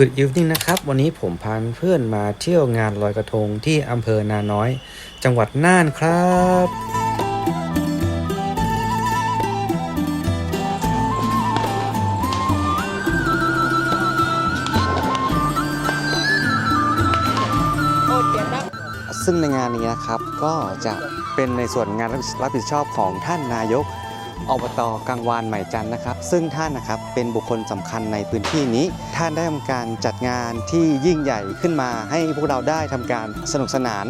Good evening นะครับ วันนี้ผมพาเพื่อนมาเที่ยวงานลอยกระทงที่อำเภอนาน้อย จังหวัดน่านครับ ซึ่งในงานนี้นะครับก็จะเป็นในส่วนงานรับผิดชอบของท่านนายก อบตกังวานใหม่จันทร์นะครับ ซึ่งท่านนะครับเป็นบุคคลสำคัญในพื้นที่นี้ ท่านได้ทำการจัดงานที่ยิ่งใหญ่ขึ้นมา ให้พวกเราได้ทำการสนุกสนาน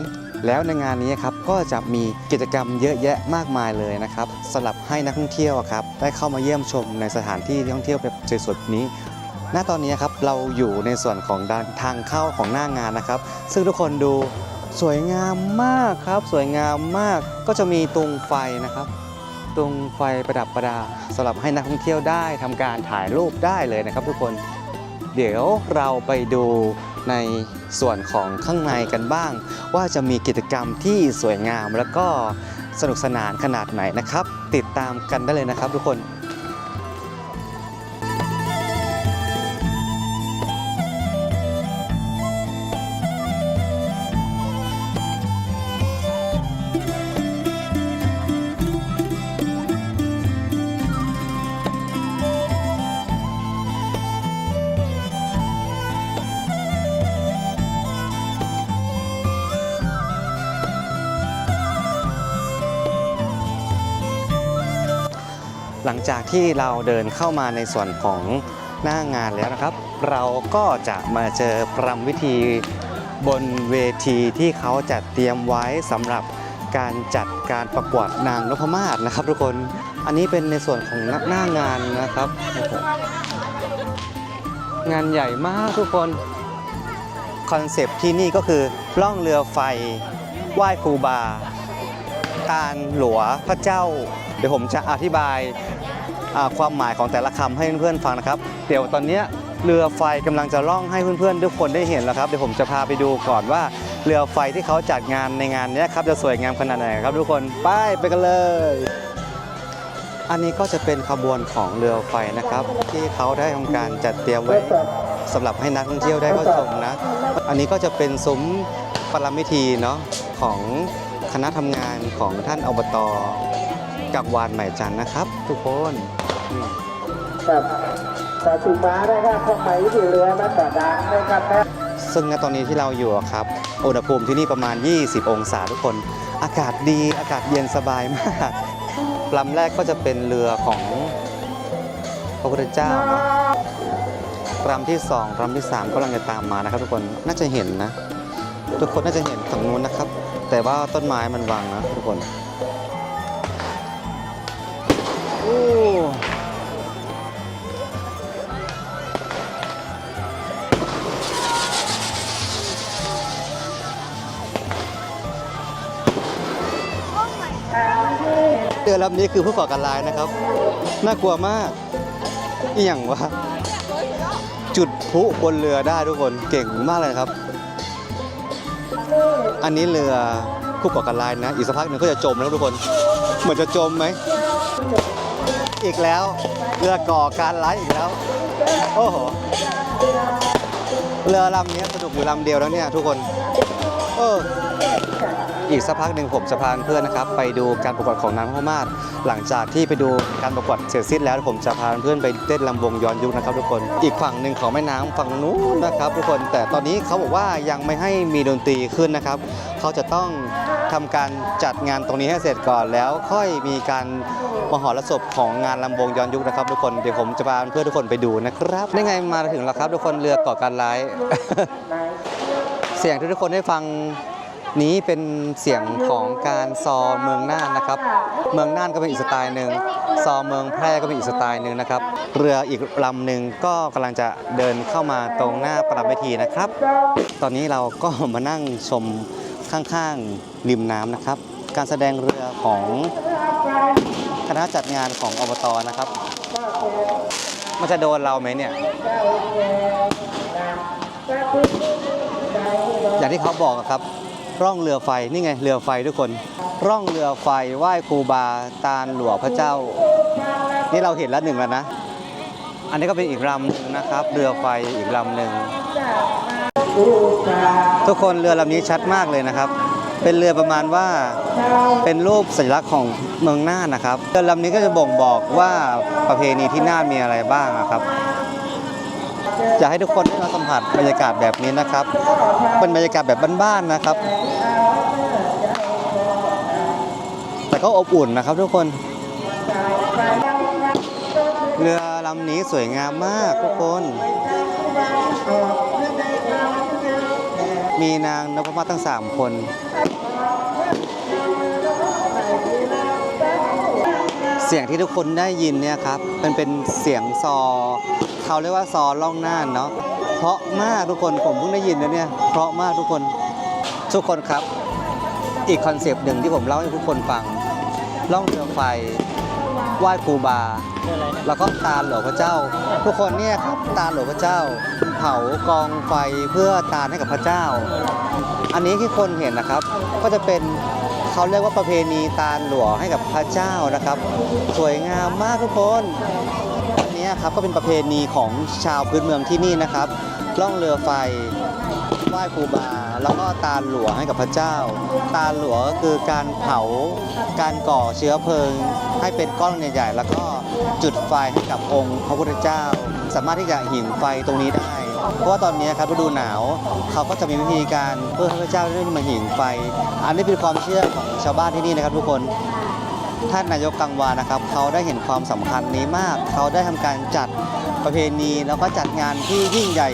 แล้วในงานนี้ครับก็จะมีกิจกรรมเยอะแยะมากมายเลยนะครับสำหรับให้นักท่องเที่ยวครับได้เข้ามาเยี่ยมชมในสถานที่ท่องเที่ยวแบบสวยๆนี้ณตอนนี้ครับเราอยู่ในส่วนของด้านทางเข้าของหน้างานนะครับ ซึ่งทุกคนดูสวยงามมากครับ สวยงามมากก็จะมีตุงไฟนะครับ ตรงไฟประดับประดาสำหรับให้นักท่องเที่ยวได้ทำการถ่ายรูปได้เลยนะครับ ทุกคนเดี๋ยวเราไปดูในส่วนของข้างในกันบ้าง ว่าจะมีกิจกรรมที่สวยงามแล้วก็สนุกสนานขนาดไหนนะครับ ติดตามกันได้เลยนะครับทุกคน หลังจากที่เราเดินเข้ามาในส่วนของหน้างานแล้วนะครับ เราก็จะมาเจอปรำวิธีบนเวทีที่เขาจัดเตรียมไว้สำหรับการจัดการประกวดนางนพมาศนะครับ ทุกคนอันนี้เป็นในส่วนของหน้างานนะครับ งานใหญ่มากทุกคนคอนเซปที่นี่ก็คือล่องเรือไฟไหว้ครูบาการหลัวพระเจ้า เดี๋ยวผมจะอธิบาย ความหมายของแต่ละคำให้เพื่อนๆฟังนะครับ เดี๋ยวตอนนี้เรือไฟกำลังจะล่องให้เพื่อนๆทุกคนได้เห็นแล้วครับเดี๋ยวผมจะพาไปดูก่อนว่าเรือไฟที่เขาจัดงานในงานนี้ครับจะสวยงามขนาดไหนครับ ทุกคนไปไปกันเลย อันนี้ก็จะเป็นขบวนของเรือไฟนะครับ ที่เขาได้ทำการจัดเตรียมไว้สำหรับให้นักท่องเที่ยวได้เข้าชมนะ อันนี้ก็จะเป็นซุ้มปรมิธีเนาะของคณะทำงานของท่านอบตกักวานใหม่จันทร์นะครับ ทุกคน ครับสายสีฟ้านะครับข้างในที่เรือนั้นกระดานนะครับนะซึ่งณตอนนี้ที่เราอยู่อะครับ อุณหภูมิที่นี่ประมาณ 20 องศาทุกคน อากาศดี อากาศเย็นสบายมากลำแรกก็จะเป็นเรือของพระพุทธเจ้าเนาะลำที่สองลำที่สามกำลังจะตามมานะครับ ทุกคน น่าจะเห็นนะ ทุกคนน่าจะเห็นฝั่งนู้นนะครับ แต่ว่าต้นไม้มันบังนะทุกคน โอ้ เรือลำนี้คือผู้ก่อการร้ายนะครับ น่ากลัวมากอหย่างวะจุดพลุบนเรือได้ทุกคนเก่งมากเลยครับ อันนี้เรือผู้ก่อการร้ายนะ อีกสักพักหนึ่งก็จะจมแล้วทุกคน เหมือนจะจมไหม อีกแล้วเรือก่อการร้ายอีกแล้ว โอ้โห เรือลำนี้สนุกอยู่ลำเดียวแล้วเนี่ยทุกคน เออ อีกสักพักหนึ่งผมจะพาเพื่อนนะครับ ไปดูการประกวดของนางพม่าศหลังจากที่ไปดูการประกวดเสร็จสิ้นแล้วผมจะพาเพื่อนไปเต้นลำวงย้อนยุคนะครับ ทุกคน อีกฝั่งหนึ่งของแม่น้ำฝั่งนู้นนะครับ ทุกคนแต่ตอนนี้เขาบอกว่ายังไม่ให้มีดนตรีขึ้นนะครับ เขาจะต้องทำการจัดงานตรงนี้ให้เสร็จก่อนแล้วค่อยมีการมหรสพของงานลำวงย้อนยุคนะครับ ทุกคนเดี๋ยวผมจะพาเพื่อนทุกคนไปดูนะครับนี่ไงมาถึงแล้วครับ ทุกคนเรือก่อการร้าย เสียงที่ทุกคนได้ฟัง นี้เป็นเสียงของการซอเมืองน่านนะครับ เมืองน่านก็เป็นอีกสไตล์หนึ่งซอเมืองแพร่ก็เป็นอีกสไตล์หนึ่งนะครับ เรืออีกลำหนึ่งก็กำลังจะเดินเข้ามาตรงหน้าประเวทีนะครับ ตอนนี้เราก็มานั่งชมข้างๆริมน้ำนะครับ การแสดงเรือของคณะจัดงานของอบตนะครับ มันจะโดนเราไหมเนี่ยอย่างที่เขาบอกครับ ร่องเรือไฟนี่ไงเรือไฟทุกคน ร่องเรือไฟไหว้ครูบาตาลหลวงพระเจ้า นี่เราเห็นแล้วหนึ่งแล้วนะ อันนี้ก็เป็นอีกลำหนึ่งนะครับ เรือไฟอีกลำหนึ่งทุกคนเรือลำนี้ชัดมากเลยนะครับ เป็นเรือประมาณว่าเป็นรูปสัญลักษณ์ของเมืองน่านนะครับเรือลำนี้ก็จะบ่งบอกว่าประเพณีที่น่านมีอะไรบ้างนะครับอยากให้ทุกคนได้มาสัมผัสบรรยากาศแบบนี้นะครับ เป็นบรรยากาศแบบบ้านๆนะครับ แต่ก็อบอุ่นนะครับทุกคน เรือลำนี้สวยงามมากทุกคน มีนางนพมาศทั้ง3คนเสียงที่ทุกคนได้ยินเนี่ยครับมันเป็นเสียงซอ เขาเรียกว่าซอล่องน่านเนาะเพราะมากทุกคนผมเพิ่งได้ยินนะเนี่ยเพราะมากทุกคนทุกคนครับ อีกคอนเซปต์หนึ่งที่ผมเล่าให้ทุกคนฟัง ล่องเรือไฟไหว้ครูบา แล้วก็ตาหลวงพระเจ้า ทุกคนเนี่ยครับตาหลวงพระเจ้าเผากองไฟเพื่อตาให้กับพระเจ้า อันนี้ที่คนเห็นนะครับ ก็จะเป็นเขาเรียกว่าประเพณีตาหลวงให้กับพระเจ้านะครับ สวยงามมากทุกคนอันนี้ครับก็เป็นประเพณีของชาวพื้นเมืองที่นี่นะครับล่องเรือไฟไหว้ครูบา แล้วก็ตาหลวงให้กับพระเจ้า ตาหลวงก็คือการเผาการก่อเชื้อเพลิง ให้เป็นก้อนใหญ่ๆแล้วก็จุดไฟให้กับองค์พระพุทธเจ้า สามารถที่จะหิงไฟตรงนี้ได้ เพราะว่าตอนนี้ครับฤดูหนาวเขาก็จะมีวิธีการเพื่อให้พระเจ้าได้มาหิงไฟ อันนี้เป็นความเชื่อของชาวบ้านที่นี่นะครับทุกคนท่านนายกกังวานนะครับเขาได้เห็นความสำคัญนี้มาก เขาได้ทำการจัดประเพณีแล้วก็จัดงานที่ยิ่งใหญ่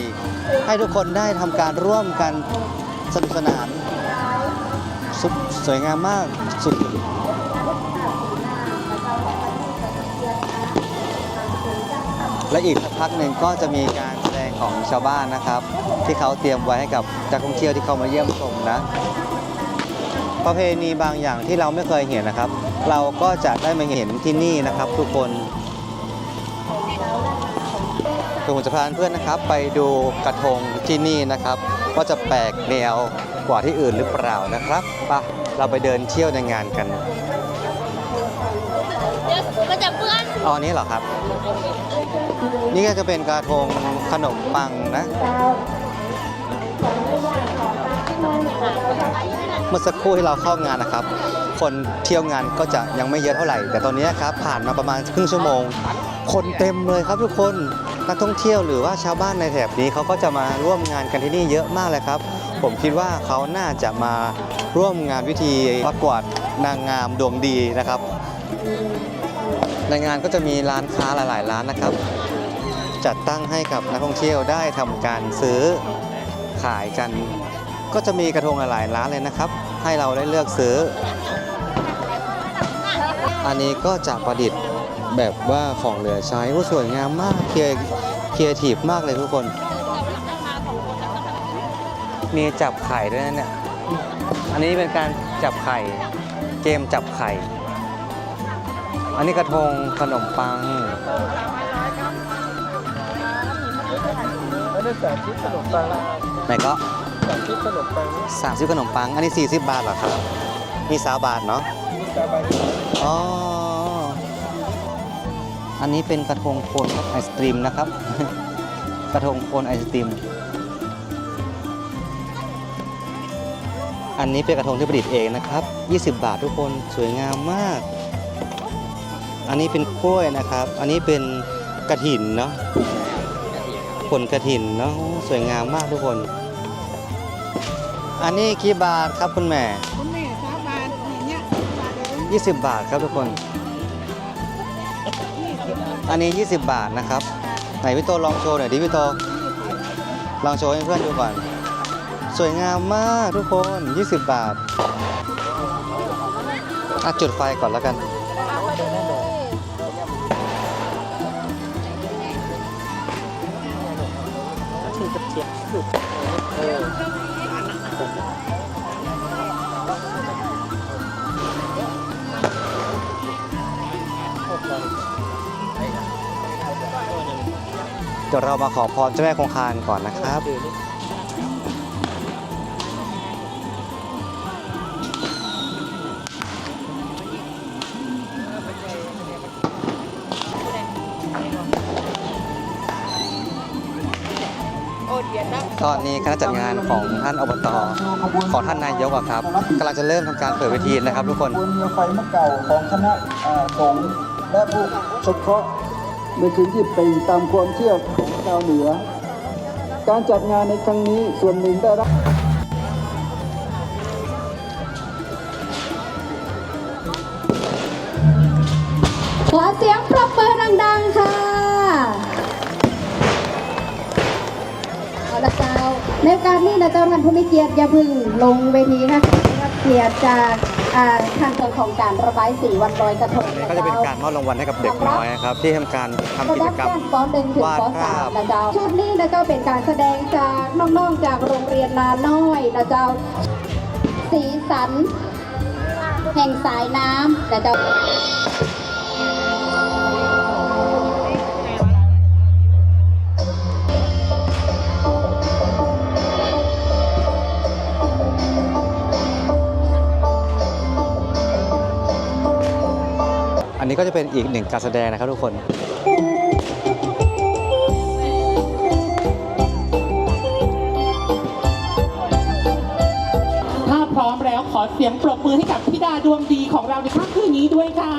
ให้ทุกคนได้ทำการร่วมกัน สนุกสนานสุดสวยงามมากสุดและอีกสักพักหนึ่งก็จะมีการแสดงของชาวบ้านนะครับ ที่เขาเตรียมไว้ให้กับนักท่องเที่ยวที่เข้ามาเยี่ยมชมนะ ประเพณีบางอย่างที่เราไม่เคยเห็นนะครับ เราก็จะได้มาเห็นที่นี่นะครับ ทุกคนผมจะพาเพื่อนนะครับ ไปดูกระทงที่นี่นะครับ ว่าจะแปลกแนวกว่าที่อื่นหรือเปล่านะครับไปะเราไปเดินเที่ยวในงานกันเดี๋ยวมันจะเปื้อนอ๋อนี้เหรอครับ นี่ก็จะเป็นกระทงขนมปังนะเมื่อสักครู่ที่เราเข้างานนะครับ คนเที่ยวงานก็จะยังไม่เยอะเท่าไหร่ แต่ตอนนี้ครับผ่านมาประมาณครึ่งชั่วโมง คนเต็มเลยครับทุกคน นักท่องเที่ยวหรือว่าชาวบ้านในแถบนี้เขาก็จะมาร่วมงานกันที่นี่เยอะมากเลยครับ ผมคิดว่าเขาน่าจะมาร่วมงานวิธีประกวดนางงามดวงดีนะครับ ในงานก็จะมีร้านค้าหลาย ๆ ร้านนะครับ จัดตั้งให้กับนักท่องเที่ยวได้ทำการซื้อขายกัน ก็จะมีกระทงหลายร้านเลยนะครับ ให้เราได้เลือกซื้อ อันนี้ก็จะประดิษฐ์ แบบว่าของเหลือใช้โอ้สวยงามมากเคียร์เคียร์ทีฟมากเลยทุกคน มีจับไข่ด้วยนะเนี่ย อันนี้เป็นการจับไข่ เกมจับไข่ อันนี้กระทงขนมปังได้สามชิ้นขนมปังไหนก็สามชิ้นขนมปังสามสิบขนมปัง อันนี้ 40 บาทเหรอครับ มีสาบาทเนาะมีซาบะอ๋อ อันนี้เป็นกระทงโคนไอศตรีมนะครับ กระทงโคนไอศตรีม อันนี้เป็นกระทงที่ประดิษฐ์เองนะครับ 20 บาททุกคนสวยงามมาก อันนี้เป็นกล้วยนะครับ อันนี้เป็นกระถินเนาะผลกระถินเนาะโอ้สวยงามมากทุกคน อันนี้กี่บาทครับคุณแม่คุณแม่สาบานอย่างเงี้ยบาทเดียว20บาทครับทุกคน อันนี้ 20 บาทนะครับ ไหนพี่โตลองโชว์หน่อยดิพี่โตลองโชว์ให้เพื่อนดูก่อน สวยงามมากทุกคน 20 บาทอะจุดไฟก่อนแล้วกันที่กระเทียมสุดเออ เดี๋ยวเรามาขอพรเจ้าแม่คงคานก่อนนะครับ ตอนนี้คณะจัดงานของท่านอบตของท่านนายกอะครับกำลังจะเริ่มทำการเปิดเวทีนะครับทุกคนบนเรือไฟมื่อเก่าของคณะสงฆ์และผู้สงเคราะห์ ในสิ่งที่เป็นตามความเชื่อของชาวเหนือ การจัดงานในครั้งนี้ส่วนหนึ่งได้รับขอเสียงปรบมือดังๆค่ะเอาละเจ้าในการนี้นะเจ้าท่านผู้มีเกียรติอย่าพึ่งลงเวทีค่ะรับเกียรติจาก อ่าขั้นตอนของการระบายสีวันลอยกระทงนี่นะก็จะเป็นเจ้าการมอบรางวัลให้กับเด็กน้อยนะครับ ที่ทำการทำระกิดัจบกรรมชั้นป .1 ถึงวาดปภาพ .3 นะเจ้าชุดนี้นะเจ้าเป็นการแสดงจากน้องๆจากโรงเรียนนาน้อยนะเจ้าสีสัน แห่งสายน้ำนะเจ้า นี้ก็จะเป็นอีกหนึ่งการแสดงนะครับทุกคนถ้าพร้อมแล้วขอเสียงปรบมือให้กับธิดาดวงดีของเราในค่ำคืนนี้ด้วยค่ะ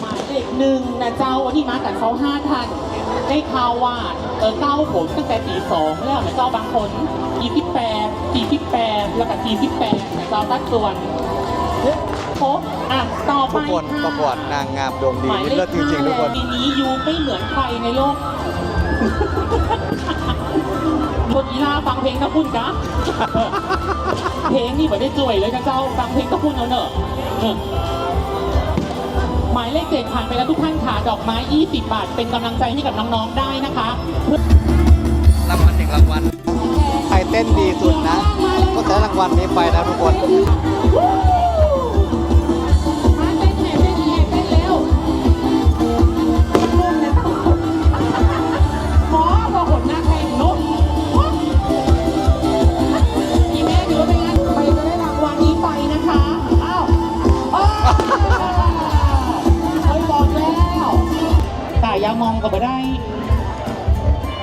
หมายเลขหนึ่งนะเจ้าวันนี้มากับเขาห้าท่านได้ข่าวว่าเออเก้าผมตั้งแต่ตีสองแล้วนะเจ้าบางคนทีที่แปดทีที่แปดแล้วก็ทีที่แปดนะเจ้าตัดส่วน ครบอะต่อไปทุกคนค่ะประกวดนางงามดวงดีหมายนี่เลเลิขศจริงๆทุกคนปีนี้ยูไม่เหมือนใครในโลกบนกีฬาฟังเพลงตะพุ่นกะเพลงนี่ไม่ได้จ่วยเลยนะเจ้าฟังเพลงตะพุ่นเอาเนอะเออหมายเลขเจ็ดผ่านไปแล้วทุกท่านค่ะดอกไม้ 20 บาท เป็นกำลังใจให้กับน้องๆได้นะคะรางวัลหนึ่งรางวัลใครเต้นดีสุดนะ ก็จะได้รางวัลนี้ไปนะทุกคน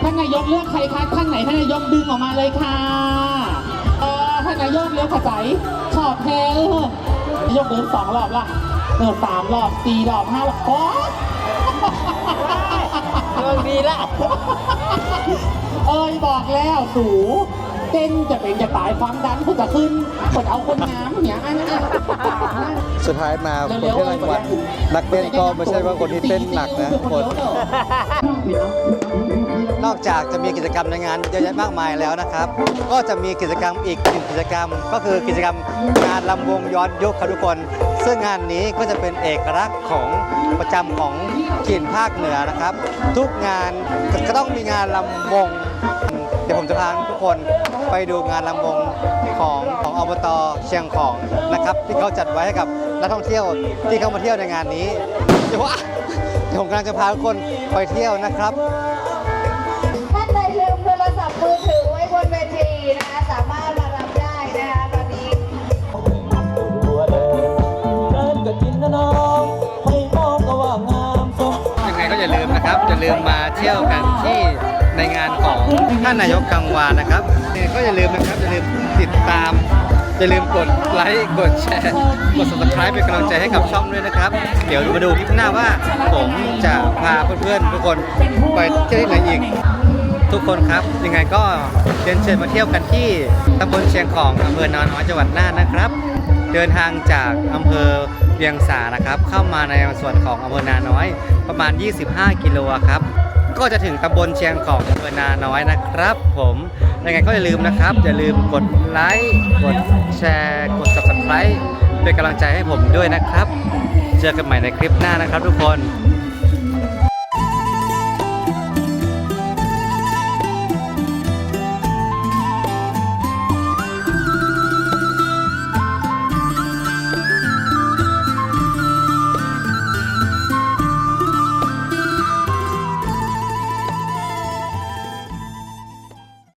ท่านนายกเลือกใครคะท่านไหนท่านนายกดึงออกมาเลยค่ะเออท่านนายกเลี้ยวขจายขอบแพ้เออนายกเดินสองรอบละเออสามรอบสี่รอบห้ารอบโอ๊ยเรื่องดีละเอ้ยบอกแล้วสู เต้นจะเป็นจะตายความดันผู้จะขึ้นคนเอาคนน้ำอย่างนั้นอะสุดท้ายมาคนที่รางวัลนักเต้นก็ไม่ใช่ว่าคนที่เต้นหนักนะคนนอกจากจะมีกิจกรรมในงานเยอะแยะมากมายแล้วนะครับ ก็จะมีกิจกรรมอีกหนึ่งกิจกรรม ก็คือกิจกรรมงานลำวงย้อนยุคครับทุกคน ซึ่งงานนี้ก็จะเป็นเอกลักษณ์ของประจำของถิ่นภาคเหนือนะครับ ทุกงานก็ต้องมีงานลำวง ดี๋ยวผมจะพาทุกคนไปดูงานลำวงของของอบตเชียงของนะครับ ที่เขาจัดไว้ให้กับนักท่องเที่ยวที่เข้ามาเที่ยวในงานนี้เดี๋ยวว่าเดี๋ยวผมกำลังจะพาทุกคนไปเที่ยวนะครับท่านใดลืมโทรศัพท์มือถือไว้บนเวทีนะคะสามารถมารับได้นะคะตอนนี้ยังไงก็อย่าลืมนะครับอย่าลืมมาเที่ยวกันที่ ในงานของท่านนายกกังวานนะครับก็อย่าลืมนะครับอย่าลืมติดตาม อย่าลืมกดไลค์กดแชร์กด subscribe เป็นกำลังใจให้กับช่องด้วยนะครับ เดี๋ยวมาดูคลิปหน้าว่า ผมจะพาเพื่อนๆทุกคนไปเที่ยวที่ไหนอีกทุกคนครับยังไงก็เชิญเชิญมาเที่ยวกันที่ตำบลเชียงของอำเภอนาน้อยจังหวัดน่านนะครับ เดินทางจากอำเภอเวียงสานะครับ เข้ามาในส่วนของอำเภอนาน้อย ประมาณ 25 กิโลครับ ก็จะถึงตำบลเชียงของอำเภอนาน้อยนะครับ ผมยังไงก็อย่าลืมนะครับอย่าลืมกดไลค์กดแชร์กด subscribe เป็นกำลังใจให้ผมด้วยนะครับ เจอกันใหม่ในคลิปหน้านะครับทุกคน